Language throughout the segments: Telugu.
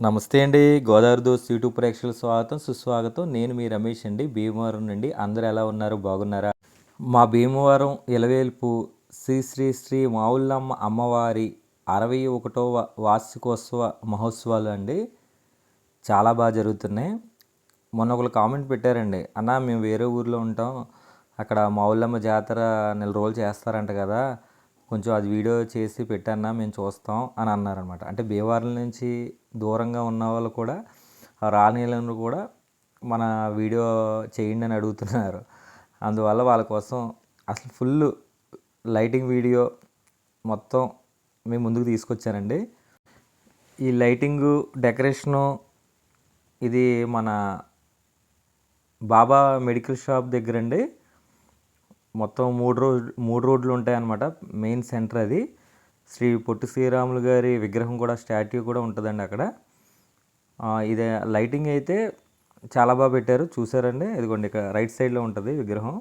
నమస్తే అండి. గోదావరి దోస్ యూట్యూబ్ ప్రేక్షకుల స్వాగతం సుస్వాగతం. నేను మీ రమేష్ అండి. భీమవరం నుండి అందరు ఎలా ఉన్నారు? బాగున్నారా? మా భీమవరం ఇలవేల్పు శ్రీ శ్రీ శ్రీ మావుల్లమ్మ అమ్మవారి అరవై ఒకటవ వార్షికోత్సవ మహోత్సవాలు అండి. చాలా బాగా జరుగుతున్నాయి. మొన్న ఒకరు కామెంట్ పెట్టారండి. అన్న మేము వేరే ఊర్లో ఉంటాం. అక్కడ మావుల్లమ్మ జాతర నెల రోజులు చేస్తారంట కదా. కొంచెం అది వీడియో చేసి పెట్టన్నా మేము చూస్తాం అని అన్నారనమాట అంటే భీమవరం నుంచి దూరంగా ఉన్న వాళ్ళు కూడా రానిలను కూడా మన వీడియో చేయండి అని అడుగుతున్నారు. అందువల్ల వాళ్ళ కోసం అసలు ఫుల్ లైటింగ్ వీడియో మొత్తం మేము ముందుకు తీసుకొచ్చానండి. ఈ లైటింగు డెకరేషను ఇది మన బాబా మెడికల్ షాప్ దగ్గరండి. మొత్తం మూడు రోడ్ మూడు రోడ్లు ఉంటాయన్నమాట మెయిన్ సెంటర్ అది. శ్రీ పొట్టి శ్రీరాములు గారి విగ్రహం కూడా స్టాట్యూ కూడా ఉంటుందండి అక్కడ. ఇదే ఇది లైటింగ్ అయితే చాలా బాగా పెట్టారు. చూసారండి? ఇదిగోండి ఇక రైట్ సైడ్లో ఉంటుంది విగ్రహం.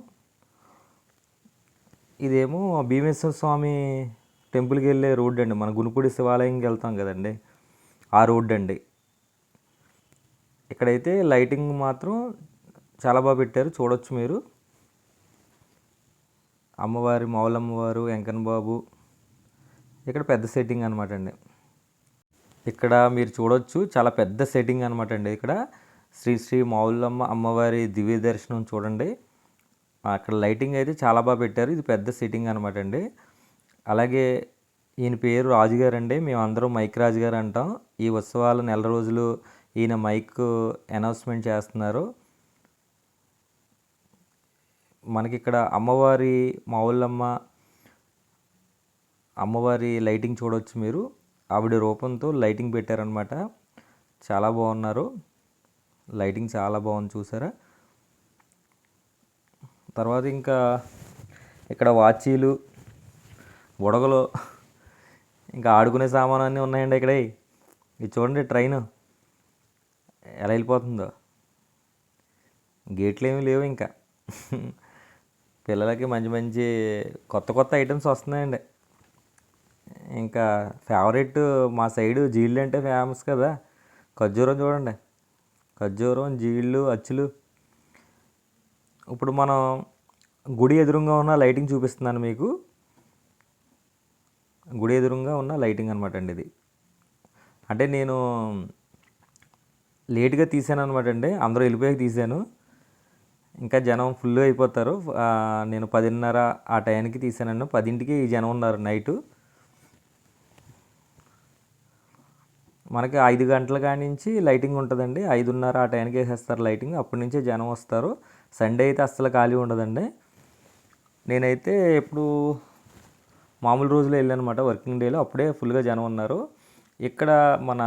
ఇదేమో భీమేశ్వర స్వామి టెంపుల్కి వెళ్ళే రోడ్ అండి. మన గునుపుడి శివాలయంకి వెళ్తాం కదండి ఆ రోడ్ అండి. ఇక్కడైతే లైటింగ్ మాత్రం చాలా బాగా పెట్టారు. చూడొచ్చు మీరు. అమ్మవారి మౌలమ్మవారు వెంకన్న బాబు ఇక్కడ పెద్ద సెట్టింగ్ అనమాట అండి. ఇక్కడ మీరు చూడొచ్చు చాలా పెద్ద సెట్టింగ్ అనమాట అండి ఇక్కడ. శ్రీ శ్రీ మౌలమ్మ అమ్మవారి దివ్య దర్శనం చూడండి. అక్కడ లైటింగ్ అయితే చాలా బాగా పెట్టారు ఇది పెద్ద సెట్టింగ్ అనమాట అండి. అలాగే ఈయన పేరు రాజుగారు అండి మేము మైక్ రాజు గారు అంటాం. ఈ ఉత్సవాలు నెల రోజులు ఈయన మైక్ అనౌన్స్మెంట్ చేస్తున్నారు. మనకి ఇక్కడ అమ్మవారి మావులమ్మ అమ్మవారి లైటింగ్ చూడవచ్చు మీరు. ఆవిడ రూపంతో లైటింగ్ పెట్టారనమాట చాలా బాగున్నారు. లైటింగ్ చాలా బాగుంది చూసారా. తర్వాత ఇంకా ఇక్కడ వాచీలు బుడగలు ఇంకా ఆడుకునే సామాను అన్నీ ఉన్నాయండి ఇక్కడ. ఇది చూడండి ట్రైన్. ఎలా వెళ్ళిపోతుందో. గేట్లు ఏమీ లేవు ఇంకా. పిల్లలకి మంచి మంచి కొత్త కొత్త ఐటమ్స్ వస్తున్నాయండి. ఇంకా ఫేవరెట్ మా సైడు జీళ్ళు అంటే ఫేమస్ కదా. ఖర్జూరం చూడండి. ఖర్జూరం జీళ్ళు అచ్చులు. ఇప్పుడు మనం గుడి ఎదురుగా ఉన్న లైటింగ్ చూపిస్తున్నాను మీకు. గుడి ఎదురుగా ఉన్న లైటింగ్ అనమాట అండి ఇది. అంటే నేను లేట్గా తీసాను అనమాట అండి. అందరూ వెళ్ళిపోయాక తీశాను ఇంకా జనం ఫుల్ అయిపోతారు. నేను పదిన్నర ఆ టైంకి తీసానండి. పదింటికి ఈ జనం ఉన్నారు నైటు. మనకి ఐదు గంటల కాడి నుంచి లైటింగ్ ఉంటుందండి. ఐదున్నర ఆ టైంకి వేసేస్తారు లైటింగ్. అప్పటి నుంచే జనం వస్తారు. సండే అయితే అస్సలు ఖాళీ ఉండదండి. నేనైతే ఇప్పుడు మామూలు రోజులు వెళ్ళానమాట వర్కింగ్ డేలో. అప్పుడే ఫుల్గా జనం ఉన్నారు. ఇక్కడ మన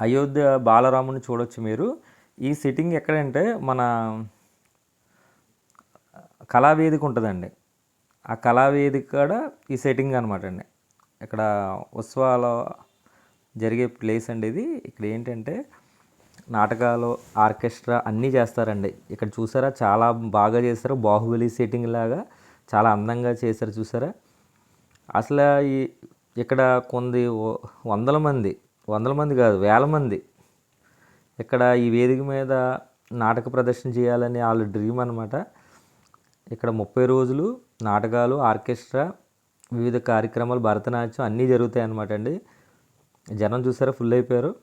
అయోధ్య బాలరాముని చూడొచ్చు మీరు. ఈ సిట్టింగ్ ఎక్కడంటే మన కళావేదిక ఉంటుందండి. ఆ కళావేదిక కూడా ఈ సెట్టింగ్ అనమాట అండి. ఇక్కడ ఉత్సవాలు జరిగే ప్లేస్ అండి ఇది. ఇక్కడ ఏంటంటే నాటకాలు ఆర్కెస్ట్రా అన్నీ చేస్తారండి. ఇక్కడ చూసారా? చాలా బాగా చేస్తారు బాహుబలి సెట్టింగ్ లాగా చాలా అందంగా చేశారు చూసారా? అసలు ఈ ఇక్కడ కొన్ని వందల మంది వందల మంది కాదు వేల మంది ఇక్కడ ఈ వేదిక మీద నాటక ప్రదర్శన చేయాలని వాళ్ళ డ్రీమ్ అనమాట ఇక్కడ ముప్పై రోజులు నాటకాలు ఆర్కెస్ట్రా వివిధ కార్యక్రమాలు భరతనాట్యం అన్నీ జరుగుతాయి అన్నమాట అండి. జనం చూసారా? ఫుల్ అయిపోయారు.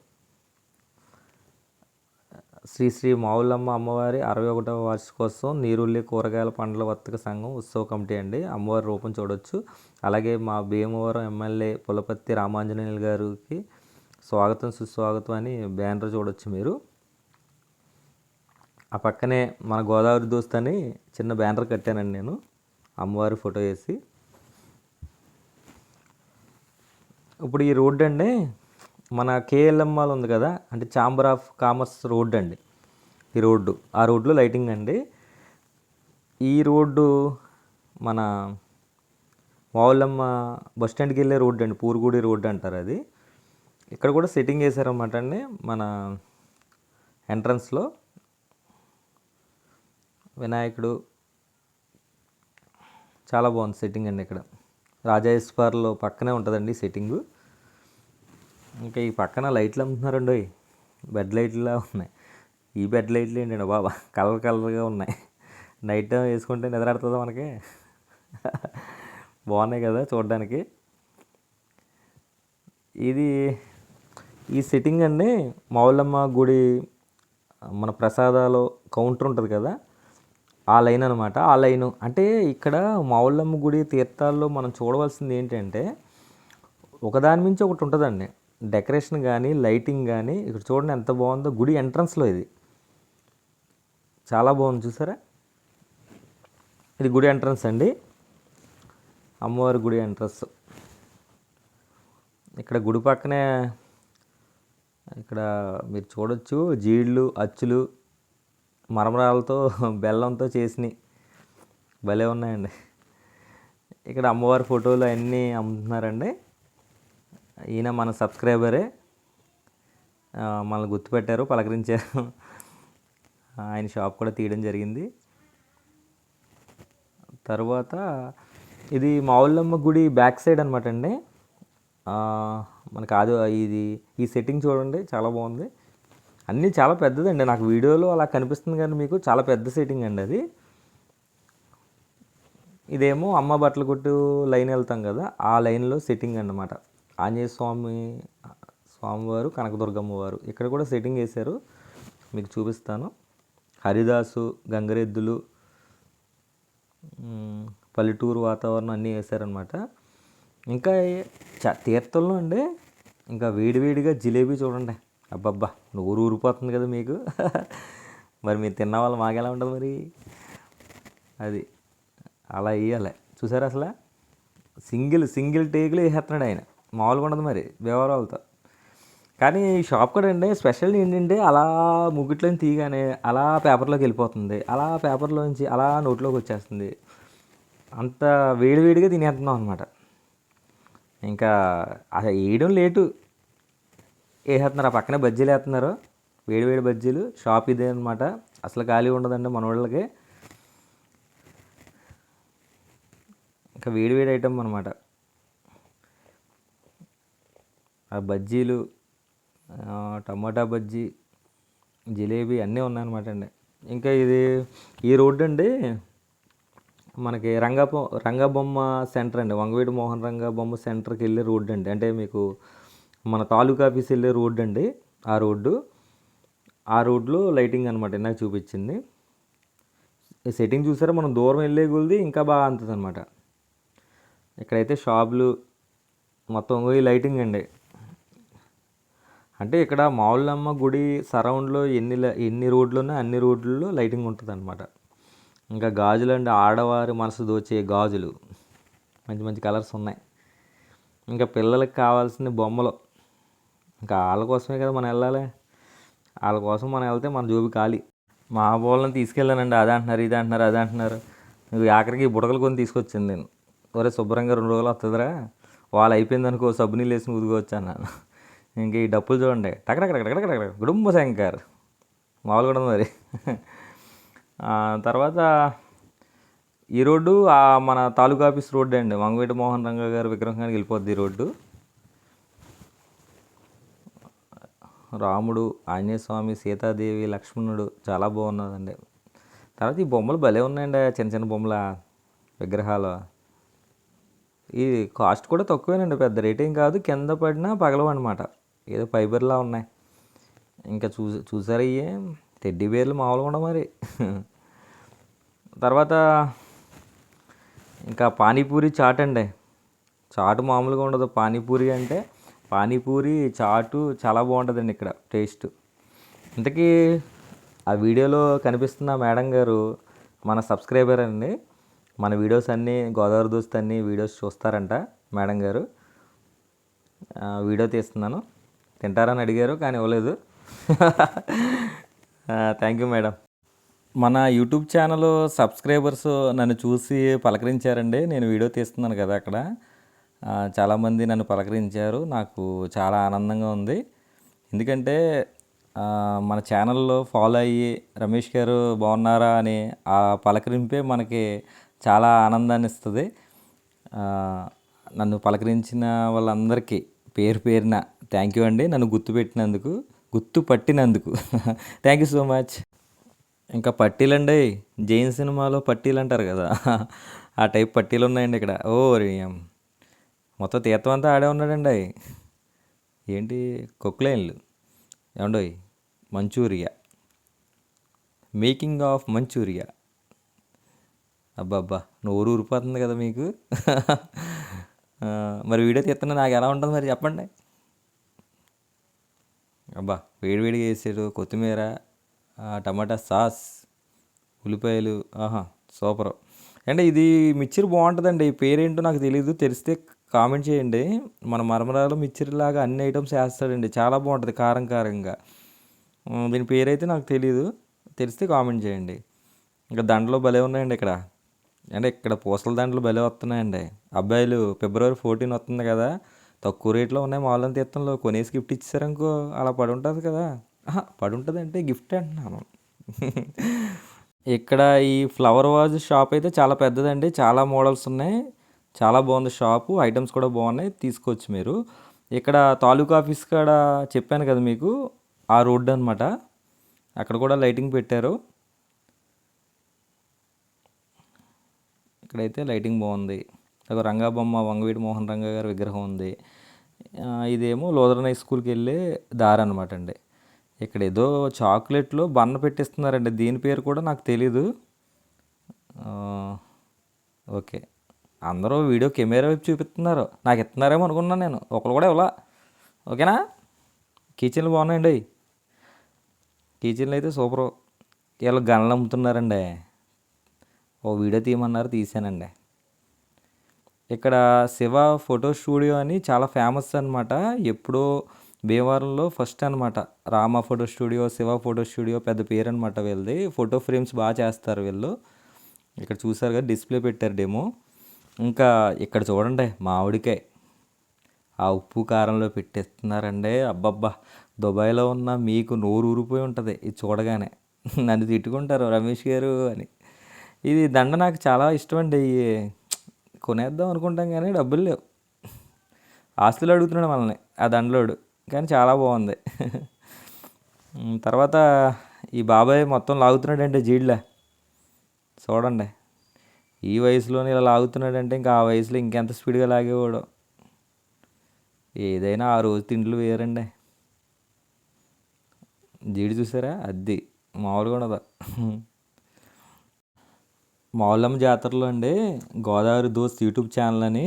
శ్రీ శ్రీ మావులమ్మ అమ్మవారి అరవై ఒకటవ వార్షికోత్సవం నీరుల్లి కూరగాయల పండ్ల వర్తక సంఘం ఉత్సవ కమిటీ అండి. అమ్మవారి రూపం చూడొచ్చు. అలాగే మా భీమవరం ఎమ్మెల్యే పులపత్తి రామాంజనేయులు గారికి స్వాగతం సుస్వాగతం అని బ్యానర్ చూడొచ్చు మీరు. ఆ పక్కనే మన గోదావరి దోస్త్ అని చిన్న బ్యానర్ కట్టానండి నేను. అమ్మవారి ఫోటో వేసి. ఇప్పుడు ఈ రోడ్డు అండి మన కేఎల్ఎంఆల్ ఉంది కదా అంటే ఛాంబర్ ఆఫ్ కామర్స్ రోడ్డు అండి. ఈ రోడ్డు ఆ రోడ్లో లైటింగ్ అండి. ఈ రోడ్డు మన మావులమ్మ బస్ స్టాండ్కి వెళ్ళే రోడ్డు అండి పూరుగుడి రోడ్డు అంటారు అది. ఇక్కడ కూడా సెట్టింగ్ వేసారన్నమాట అండి మన ఎంట్రన్స్లో. వినాయకుడు చాలా బాగుంది సెట్టింగ్ అండి ఇక్కడ. రాజేశ్వర్లో పక్కనే ఉంటుందండి సెట్టింగు. ఇంకా ఈ పక్కన లైట్లు అమ్ముతున్నారండి బెడ్ లైట్లా ఉన్నాయి. ఈ బెడ్ లైట్లు ఏంటండి బాబా? కలర్ కలర్గా ఉన్నాయి. నైట్ టైం వేసుకుంటే నిద్రాడుతుందా మనకి? బాగున్నాయి కదా చూడడానికి. ఇది ఈ సిట్టింగ్ అండి మౌలమ్మ గుడి మన ప్రసాదాలు కౌంటర్ ఉంటుంది కదా? ఆ లైన్ అనమాట ఆ లైను. అంటే ఇక్కడ మౌలమ్మ గుడి తీర్థాల్లో మనం చూడవలసింది ఏంటంటే ఒకదాని మించి ఒకటి ఉంటుందండి. డెకరేషన్ కానీ లైటింగ్ కానీ ఇక్కడ చూడండి ఎంత బాగుందో గుడి ఎంట్రన్స్లో ఇది. చాలా బాగుంది చూసారా? ఇది గుడి ఎంట్రన్స్ అండి. అమ్మవారి గుడి ఎంట్రన్స్. ఇక్కడ గుడి పక్కనే ఇక్కడ మీరు చూడొచ్చు జీళ్ళు అచ్చులు మరమరాలతో బెల్లంతో చేసినవి. భలే ఉన్నాయండి. ఇక్కడ అమ్మవారి ఫోటోలు అన్నీ అమ్ముతున్నారండి. ఈయన మన సబ్స్క్రైబరే. మనల్ని గుర్తుపెట్టారు పలకరించారు. ఆయన షాప్ కూడా తీయడం జరిగింది. తర్వాత ఇది మావుల్లమ్మ గుడి బ్యాక్ సైడ్ అనమాట అండి. మనకు అది ఇది ఈ సెట్టింగ్ చూడండి చాలా బాగుంది. అన్నీ చాలా పెద్దదండి నాకు వీడియోలో అలా కనిపిస్తుంది కానీ మీకు చాలా పెద్ద సెట్టింగ్ అండి అది. ఇదేమో అమ్మ బట్టల కొట్టు లైన్ వెళ్తాం కదా ఆ లైన్లో సెట్టింగ్ అన్నమాట. ఆంజనేయ స్వామి స్వామివారు కనకదుర్గమ్మ వారు ఇక్కడ కూడా సెట్టింగ్ వేశారు. మీకు చూపిస్తాను. హరిదాసు గంగరెద్దులు పల్లెటూరు వాతావరణం అన్నీ వేశారనమాట ఇంకా చ తీర్థంలో అండి ఇంకా వేడివేడిగా జిలేబీ చూడండి. అబ్బబ్బా నోరు ఊరిపోతుంది కదా మీకు. మరి మీరు తిన్న వాళ్ళు మాకెలా ఉంటుంది మరి? అది అలా వేయాలి. చూసారా అసలు? సింగిల్ సింగిల్ టేకులు వేసేస్తున్నాడు ఆయన. మామూలుగా ఉండదు మరి వ్యవహారాలతో. కానీ ఈ షాప్ కూడా అండి స్పెషల్ ఏంటంటే అలా ముగ్గుట్లోని తీయగానే అలా పేపర్లోకి వెళ్ళిపోతుంది అలా పేపర్లోంచి అలా నోట్లోకి వచ్చేస్తుంది. అంత వేడివేడిగా తినేస్తున్నాం అనమాట ఇంకా అసలు వేయడం లేటు. వేసేస్తున్నారు ఆ పక్కనే బజ్జీలు వేస్తున్నారు. వేడివేడి బజ్జీలు. షాప్ ఇదే అనమాట అసలు ఖాళీ ఉండదండి మనోళ్ళకి. ఇంకా వేడివేడి ఐటమ్ అనమాట ఆ బజ్జీలు టమాటా బజ్జీ జిలేబీ అన్నీ ఉన్నాయన్నమాట అండి. ఇంకా ఇది ఈ రోడ్డు అండి మనకి రంగబొ రంగబొమ్మ సెంటర్ అండి. వంగవీటి మోహన్ రంగబొమ్మ సెంటర్కి వెళ్ళే రోడ్డు అండి. అంటే మీకు మన తాలూకా ఆఫీస్ వెళ్ళే రోడ్డు అండి ఆ రోడ్డు. ఆ రోడ్లో లైటింగ్ అనమాట నాకు చూపించింది. సెట్టింగ్ చూసారా? మనం దూరం వెళ్ళే కొలిది ఇంకా బాగా అంతదనమాట ఇక్కడైతే షాపులు మొత్తం ఈ లైటింగ్ అండి. అంటే ఇక్కడ మావులమ్మ గుడి సరౌండ్లో ఎన్ని ఎన్ని రోడ్లు ఉన్నాయి అన్ని రోడ్లలో లైటింగ్ ఉంటుంది అనమాట ఇంకా గాజులు అండి ఆడవారి మనసు దోచే గాజులు. మంచి మంచి కలర్స్ ఉన్నాయి. ఇంకా పిల్లలకి కావాల్సిన బొమ్మలు. ఇంకా వాళ్ళ కోసమే కదా మనం వెళ్ళాలి. వాళ్ళ కోసం మనం వెళ్తే మన జోబి ఖాళీ. మా వాళ్ళని తీసుకెళ్ళానండి. అది అంటున్నారు ఇది అంటున్నారు అది అంటున్నారు. నువ్వు ఆఖరికి బుడకలు కొని తీసుకొచ్చాను నేను. ఒరే శుభ్రంగా రెండు రోజులు వస్తుందిరా. వాళ్ళు అయిపోయింది అనుకో సబ్బు నీళ్ళు వేసి ఉదుకోవచ్చు అన్నాను. ఇంక ఈ డప్పులు చూడండి. టకటకటకటకటక గుడుంబ శంకర్. మామూలు కూడా ఉంది మరి తర్వాత ఈ రోడ్డు మన తాలూకా ఆఫీస్ రోడ్డు అండి. మంగవేటి మోహన్ రంగ గారి విగ్రహానికి వెళ్ళిపోద్ది ఈ రోడ్డు. రాముడు ఆంజనేయ స్వామి సీతాదేవి లక్ష్మణుడు చాలా బాగున్నదండి. తర్వాత ఈ బొమ్మలు భలే ఉన్నాయండి చిన్న చిన్న బొమ్మల విగ్రహాలు. ఈ కాస్ట్ కూడా తక్కువేనండి. పెద్ద రేట్ ఏం కాదు. కింద పడినా పగలవు అనమాట ఏదో ఫైబర్లా ఉన్నాయి. ఇంకా చూ చూసారా ఇవి టెడ్డీ బేర్లు మామూలుగా ఉండవు మరి. తర్వాత ఇంకా పానీపూరి చాట్ అండి. చాటు మామూలుగా ఉండదు. పానీపూరి అంటే పానీపూరి చాటు చాలా బాగుంటుందండి ఇక్కడ టేస్ట్. ఇంతకీ ఆ వీడియోలో కనిపిస్తున్న మేడం గారు మన సబ్స్క్రైబర్ అండి. మన వీడియోస్ అన్నీ గోదావరి దోస్త్ అన్ని వీడియోస్ చూస్తారంట మేడం గారు. వీడియో తీస్తున్నాను. తింటారని అడిగారు కానీ ఇవ్వలేదు. థ్యాంక్ యూ మేడం మన యూట్యూబ్ ఛానల్ సబ్స్క్రైబర్స్ నన్ను చూసి పలకరించారండి. నేను వీడియో తీస్తున్నాను కదా అక్కడ. చాలామంది నన్ను పలకరించారు. నాకు చాలా ఆనందంగా ఉంది. ఎందుకంటే మన ఛానల్లో ఫాలో అయ్యి రమేష్ గారు బాగున్నారా? అని ఆ పలకరింపే మనకి చాలా ఆనందాన్ని ఇస్తుంది. నన్ను పలకరించిన వాళ్ళందరికీ పేరు పేరున. థ్యాంక్ యూ అండి. నన్ను గుర్తుపెట్టినందుకు గుర్తు పట్టినందుకు. థ్యాంక్ యూ సో మచ్ ఇంకా పట్టీలండి. జైన్ సినిమాలో పట్టీలు అంటారు కదా. ఆ టైప్ పట్టీలు ఉన్నాయండి ఇక్కడ. ఓ రియం. మొత్తం తీర్థం అంతా ఆడే ఉన్నాడండి. ఏంటి? కొక్లైన్లు ఏమండోయ్? మంచూరియా. Making of Manchuria. అబ్బబ్బా నోరు ఊరిపోతుంది కదా మీకు. మరి వీడియో తీస్తున్నా నాకు ఎలా ఉంటుంది మరి చెప్పండి. అబ్బా వేడివేడిగా వేసాడు కొత్తిమీర టమాటా సాస్ ఉల్లిపాయలు ఆహా సూపర్. అంటే ఇది మిక్చర్ బాగుంటుందండి పేరేంటో నాకు తెలియదు తెలిస్తే కామెంట్ చేయండి. మన మరమరాలు మిక్చర్ లాగా అన్ని ఐటమ్స్ వేస్తాడండి చాలా బాగుంటుంది కారం కారంగా. దీని పేరైతే నాకు తెలియదు తెలిస్తే కామెంట్ చేయండి. ఇంకా దండలు భలే ఉన్నాయండి ఇక్కడ. అంటే ఇక్కడ పూసల దండలు భలే వస్తున్నాయండి. అబ్బాయిలు ఫిబ్రవరి ఫోర్టీన్ వస్తుంది కదా తక్కువ రేట్లో ఉన్నాయి మామూలు తీర్థంలో కొనేసి గిఫ్ట్ ఇచ్చారనుకో అలా పడి ఉంటుంది కదా. పడి ఉంటుంది అంటే గిఫ్ట్ అంటున్నాను. ఇక్కడ ఈ ఫ్లవర్ వాజ్ షాప్ అయితే చాలా పెద్దదండి చాలా మోడల్స్ ఉన్నాయి చాలా బాగుంది షాపు ఐటమ్స్ కూడా బాగున్నాయి తీసుకోవచ్చు మీరు. ఇక్కడ తాలూకా ఆఫీస్ కాడ చెప్పాను కదా మీకు ఆ రోడ్డు అనమాట అక్కడ కూడా లైటింగ్ పెట్టారు. ఇక్కడైతే లైటింగ్ బాగుంది. ఒక రంగా బొమ్మ వంగవీటి మోహన్ రంగ గారి విగ్రహం ఉంది. ఇదేమో లోదరన్ హై స్కూల్కి వెళ్ళే దారి అనమాట అండి. ఇక్కడ ఏదో చాక్లెట్లో బన్న పెట్టిస్తున్నారండి. దీని పేరు కూడా నాకు తెలీదు. ఓకే. అందరూ వీడియో కెమెరా వైపు చూపిస్తున్నారు. నాకు ఇస్తున్నారేమో అనుకున్నాను నేను. ఒకరు కూడా ఇవ్వలా. ఓకేనా? కిచెన్లు బాగున్నాయండి. కిచెన్లు అయితే సూపర్. వీళ్ళు గన్లు అమ్ముతున్నారండి. ఓ వీడియో తీయమన్నారు తీసానండి ఇక్కడ శివ ఫోటో స్టూడియో అని చాలా ఫేమస్ అనమాట ఎప్పుడో భీమవరంలో ఫస్ట్ అనమాట Rama photo studio Shiva photo studio పెద్ద పేరు అనమాట వీళ్ళది. ఫోటో ఫ్రేమ్స్ బాగా చేస్తారు వీళ్ళు. ఇక్కడ చూసారు కదా డిస్ప్లే పెట్టారు డెమో. ఇంకా ఇక్కడ చూడండి మామిడికాయ. ఆ ఉప్పు కారంలో పెట్టేస్తున్నారండి. అబ్బబ్బా దుబాయ్లో ఉన్న మీకు నోరు ఊరిపోయి ఉంటుంది. ఇది చూడగానే. నన్ను తిట్టుకుంటారు రమేష్ గారు అని. ఇది దండ నాకు చాలా ఇష్టం అండి కొనేద్దాం అనుకుంటాం కానీ డబ్బులు లేవు. ఆస్తులు అడుగుతున్నాడు మనల్ని ఆ దండలోడు. కానీ చాలా బాగుంది. తర్వాత ఈ బాబాయ్ మొత్తం లాగుతున్నాడంటే జీడ్లే. చూడండి. ఈ వయసులోనే ఇలా లాగుతున్నాడంటే ఇంకా ఆ వయసులో ఇంకెంత స్పీడ్గా లాగేవాడు. ఏదైనా ఆ రోజు తిండ్లు వేరండి. జీడి చూసారా? అద్ది. మామూలుగా ఉండదు. మౌలమ్మ జాతరలో అండి గోదావరి దోస్త్ యూట్యూబ్ ఛానల్ అని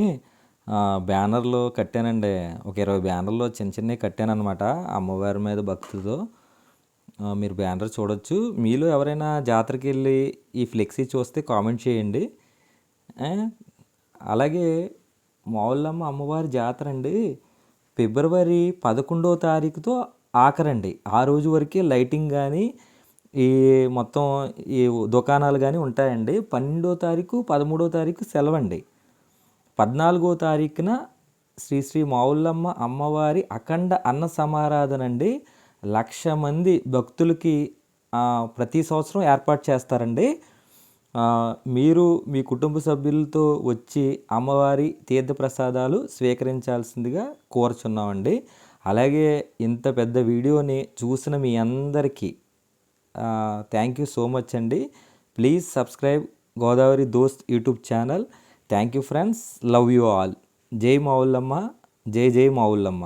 బ్యానర్లో కట్టానండి. ఒక ఇరవై బ్యానర్లో చిన్న చిన్నవి కట్టాను అనమాట అమ్మవారి మీద భక్తితో మీరు బ్యానర్ చూడొచ్చు. మీలో ఎవరైనా జాతరకి వెళ్ళి ఈ ఫ్లెక్సీ చూస్తే కామెంట్ చేయండి. అలాగే మావులమ్మ అమ్మవారి జాతర అండి ఫిబ్రవరి పదకొండవ తారీఖుతో ఆఖరండి. ఆ రోజు వరకే లైటింగ్ కానీ ఈ మొత్తం ఈ దుకాణాలు కానీ ఉంటాయండి. పన్నెండో తారీఖు పదమూడో తారీఖు సెలవండి. పద్నాలుగో తారీఖున శ్రీ శ్రీ మావుల్లమ్మ అమ్మవారి అఖండ అన్న సమారాధన అండి లక్ష మంది భక్తులకి ప్రతి సంవత్సరం ఏర్పాటు చేస్తారండి. మీరు మీ కుటుంబ సభ్యులతో వచ్చి అమ్మవారి తీర్థప్రసాదాలు స్వీకరించాల్సిందిగా కోరుచున్నామండి. అలాగే ఇంత పెద్ద వీడియోని చూసిన మీ అందరికీ థ్యాంక్ యూ సో మచ్ అండి. Please subscribe Godavari Dost YouTube channel. Thank you friends love you all జై మావుల్లమ్మ జై జై మావుల్లమ్మ